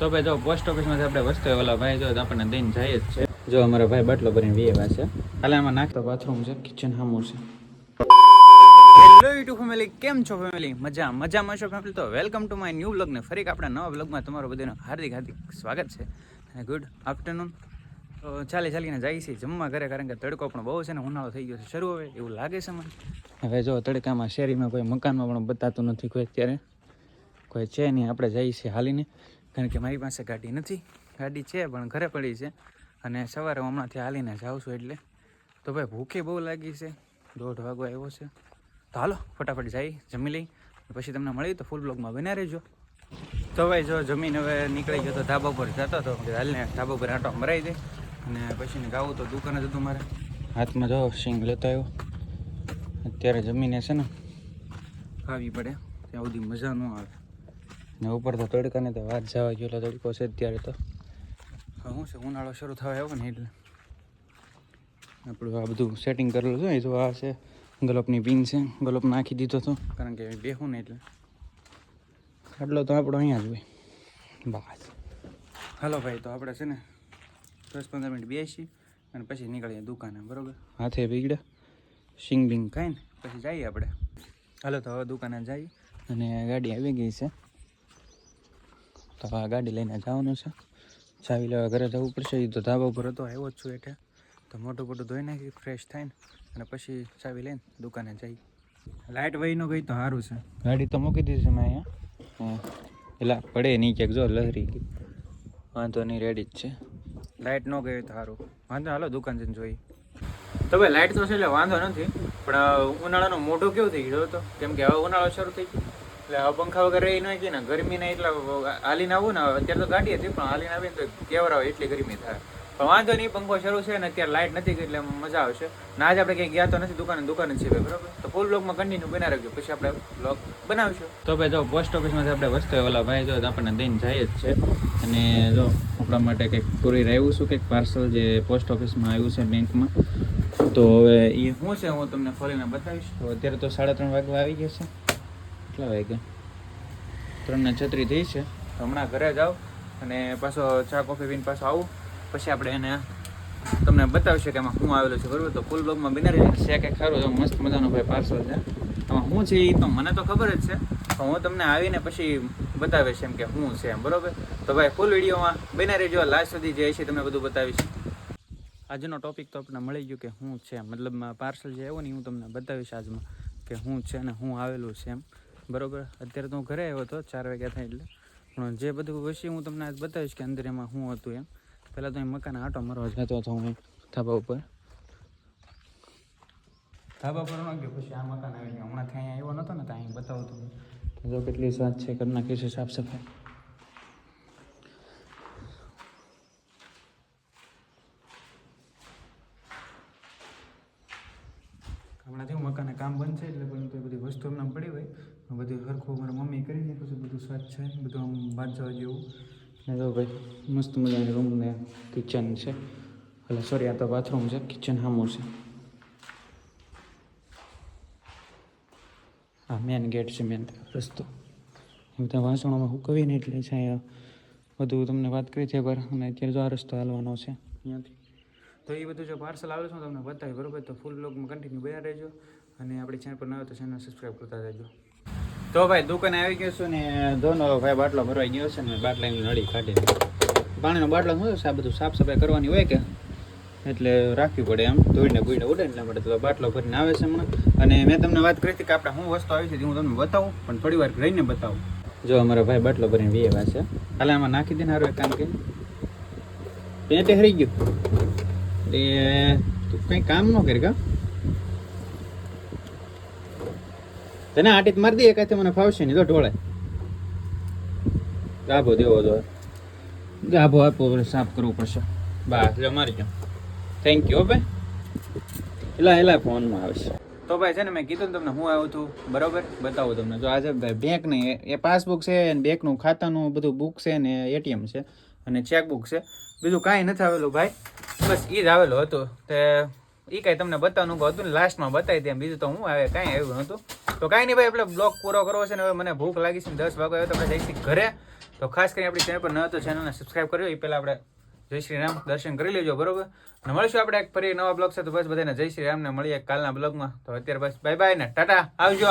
તો ભાઈ જો પોસ્ટ ઓફિસમાંથી આપણે વસ્તુ ઓલા ભાઈ જો આપણને દઈને જાય જ છે જો અમારા ભાઈ બાટલો ભરીને વીએ છે. હાલે આમાં નાખતો બાથરૂમ છે કિચન સામું છે. હેલો યુટ્યુબ ફેમિલી કેમ છો ફેમિલી મજા, મજામાં છો ફેમિલી તો welcome to my new blog ને ફરી આપણા નવા બ્લોગમાં તમારું બધાનું હાર્દિક હાર્દિક સ્વાગત છે અને ગુડ આફ્ટરનૂન તો ચાલી, ચાલીને જાય છે જમવા ઘરે, કારણ કે તડકો પણ બહુ છે ને ઉનાળો થઈ ગયો છે શરૂ હવે, એવું લાગે છે મને. હવે જો તડકામાં શેરીમાં કોઈ મકાનમાં પણ બતાતું નથી કોઈ અત્યારે. કોઈ છે નહીં, આપણે જઈએ છીએ હાલીને. કારણ કે મારી પાસે ગાડી નથી. ગાડી છે પણ ઘરે પડી છે અને સવારે હમણાંથી હાલીને જાઉં છું એટલે. તો ભાઈ ભૂખે બહુ લાગી છે. દોઢ વાગો આવ્યો છે. તો હાલો, ફટાફટ જઈ, જમી લઈ. પછી તમને મળી તો ફૂલ બ્લોગમાં બન્યા રહેજો. તો ભાઈ જો જમીન હવે નીકળી ગયો તો ધાબા પર જતો હતો હાલને ધાબા પર આંટો મરાઈ દે. અને પછી ગાવું તો દુકાને જ હતું મારે. હાથમાં જો સિંગ લેતો આવ્યો. અત્યારે જમીને છે ને ખાવી પડે. ત્યાં સુધી મજા ન આવે. ને ઉપર તો તડકાને તો વાત જવા ગયેલો તડકો છે અત્યારે તો. શું છે, ઉનાળો શરૂ થવા આવ્યો ને એટલે. આપણું આ બધું સેટિંગ કરેલું છે એ તો આ છે. ગલોપની પિન છે, ગલોપ નાખી દીધો હતો કારણ કે બેહું ને એટલે. આટલો તો આપણો અહીંયા જ હોય. બસ. હાલો ભાઈ, તો આપણે છે ને દસ પંદર મિનિટ બેસી અને પછી નીકળીએ દુકાને, બરોબર? હાથે બીગડે સિંગ બિંગ ખાઈને પછી જઈએ આપણે. હાલો, તો હવે દુકાને જઈએ. અને ગાડી આવી ગઈ છે. તો આ ગાડી લઈને જવાનું છે. ચાવી લેવા ઘરે જવું પડશે. એ તો ધાબા ઉપર હતો, આવ્યો જ છું એટલે તો મોટું મોટું ધોઈ નાખી ફ્રેશ થાય ને અને પછી ચાવી લઈને દુકાને જઈ. લાઇટ વહી ન ગઈ તો સારું છે. ગાડી તો મૂકી દીધી છે મેં અહીંયા. એટલે પડે નહીં ક્યાંક જો લહેરી ગઈ. વાંધો નહીં રેડી જ છે. લાઇટ ન ગઈ તો સારું વાંધો, હાલો દુકાન જઈને જોઈ તો ભાઈ લાઇટ તો છે એટલે વાંધો નથી, પણ ઉનાળાનું મોઢું કેવું થઈ ગયો હતો? કેમ કે હવે ઉનાળો શરૂ થઈ ગયો. એટલે હવે પંખા વગર રહી ન કે ને ગરમી ને એટલા હાલીને આવું ને અત્યારે તો ગાડી હતી પણ હાલીને આવીને તો કેવરાવે એટલી ગરમી થાય. પણ વાંધો નહીં, પંખો શરૂ છે ને, અત્યારે લાઇટ નથી એટલે મજા આવશે. ને આજે આપણે ક્યાંય ગયા તો નથી, દુકાને દુકાન છે બરાબર? તો ફૂલ બ્લોગમાં કન્ટિન્યુ બના રાખજો, પછી આપણે બ્લોગ બનાવશું. તો ભાઈ જો પોસ્ટ ઓફિસમાંથી આપણે વસ્તુ ઓલા ભાઈ જો આપણને દઈને જાય જ છે. અને જો, આપણા માટે કંઈક કુરિયર આવ્યું છું કંઈક પાર્સલ જે પોસ્ટ ઓફિસમાં આવ્યું છે બેંકમાં તો હવે એ શું છે, હું તમને ફરીને બતાવીશ. તો અત્યારે તો સાડા ત્રણ વાગવા આવી ગયા છે. કેટલા વાગ્યા ત્રણને છત્રી થઈ છે. હમણાં ઘરે જાઓ અને પાછો ચા, કોફી પીને પાછો આવું. પછી આપણે એને તમને બતાવીશું કે એમાં હું આવેલો છે, બરાબર? તો ફૂલ બ્લોગમાં બિનારી છે કે ખરું તો મસ્ત મજાનો ભાઈ પાર્સલ છે. આમાં હું છે એ તો મને તો ખબર જ છે, પણ હું તમને આવીને પછી બતાવીશ એમ કે હું છે એમ, બરાબર? તો ભાઈ ફૂલ વિડીયોમાં બિનારી રહેજો. લાસ્ટ સુધી જે છે તમને બધું બતાવીશ. આજનો ટોપિક તો આપણે મળી ગયો કે હું છે. મતલબમાં પાર્સલ જે આવ્યો ને હું તમને બતાવીશ આજમાં કે હું છે ને હું આવેલું છે એમ. બરોબર? અત્યારે તો હું ઘરે આવ્યો હતો, ચાર વાગ્યા થાય એટલે. પણ જે બધું વિશે હું તમને આજ બતાવીશ કે અંદર એમાં શું હતું એમ. પહેલાં તો અહીં મકાન આટો મારવા જતો હતો હું ધાબા ઉપર. ધાબા પર ન પછી આ મકાન આવી ગયું. હમણાં ત્યાં આવ્યો નહોતો ને, તો અહીં બતાવતો જો કેટલી સ્વાદ છે ઘરના નાખી છે સાફ સફાઈ. હમણાં જેવું મકાને કામ બંધ છે એટલે પણ એ બધી વસ્તુ એમને પડી હોય. બધું સરખું મારા મમ્મી કરી નાખ્યું છે બધું સ્વચ્છ છે બધું આમ બાંધવા જેવું ને જો ભાઈ મસ્ત મજાની રૂમ ને કિચન છે. એટલે સોરી આ તો બાથરૂમ છે કિચન સામું છે. આ મેન ગેટ છે મેન રસ્તો. એ બધા વાસણોમાં હુકવીએ ને એટલે છે અહીંયા બધું તમને વાત કરી છે પર અને અત્યારે જો આ રસ્તો હાલવાનો છે અહીંયાથી. તો એ બધું જો પાર્સલ આવે છે તમને બતાવી બરોબર? તો ફૂલ બ્લોગમાં કન્ટિન્યુ બન્યા રહેજો અને આપણી ચેનલ પર ન હોય તો ચેનલ સબસ્ક્રાઈબ કરતા રહેજો. તો ભાઈ, દુકાને આવી ગયો છું ને, ધોનો ભાઈ બાટલો ભરવાઈ ગયો છે ને, બાટલાની નળી કાઢી પાણીનો બાટલો શું છે? આ બધું સાફ સફાઈ કરવાની હોય કે? એટલે રાખવી પડે એમ. ધોઈને બુઈને ઉડે એટલા માટે તો બાટલો ભરીને આવે છે હમણાં. અને મેં તમને વાત કરી હતી કે આપણે શું વસ્તુ આવી છે હું તમને બતાવું, પણ થોડી વાર રહીને બતાવું. જો અમારા ભાઈ બાટલો ભરીને વીએ છે. હાલે આમાં નાખી દે એક કામ કે પેટે હરી ગયું. એટલે તું કંઈ કામ ન કરી કા? તને આટીત મારી દે, એકાથી મને ફાવશે નહીં. તો ઢોળે ગાભો દેવો તો. ગાભો આપો સાફ કરવું પડશે. બસ એટલે મારી જાઓ થેન્ક યુ ભાઈ. એલા એલા ફોનમાં આવશે. તો ભાઈ, છે ને, મેં કીધું તમને હું આવ્યું હતું બરોબર? બતાવું તમને. જો આજે ભાઈ બેંક નહીં એ પાસબુક છે ને બેંકનું ખાતાનું બધું બુક છે ને એટીએમ છે. અને ચેકબુક છે. બીજું કાંઈ નથી આવેલું, ભાઈ. બસ એ જ આવેલો હતો. તે એ કાંઈ તમને બતાવવાનું હતું ને લાસ્ટમાં બતાવી દે બીજું તો હું આવે, કાંઈ આવ્યું નહોતું. તો કાંઈ નહીં ભાઈ, આપણે બ્લોગ પૂરો કરવો છે ને હવે મને ભૂખ લાગી છે દસ વાગે તો આપણે જઈશું ઘરે. તો ખાસ કરીને આપણી ચેનલ પર ન તો ચેનલને સબસ્ક્રાઇબ કરજો એ પહેલાં આપણે જય શ્રી રામ દર્શન કરી લેજો, બરોબર? અને મળીશું આપણે એક ફરી નવા બ્લોગ સાથે. બસ બધાને જય શ્રી રામને મળીએ કાલના બ્લોગમાં. તો અત્યારે બસ બાય બાય ને. ટાટા. આવજો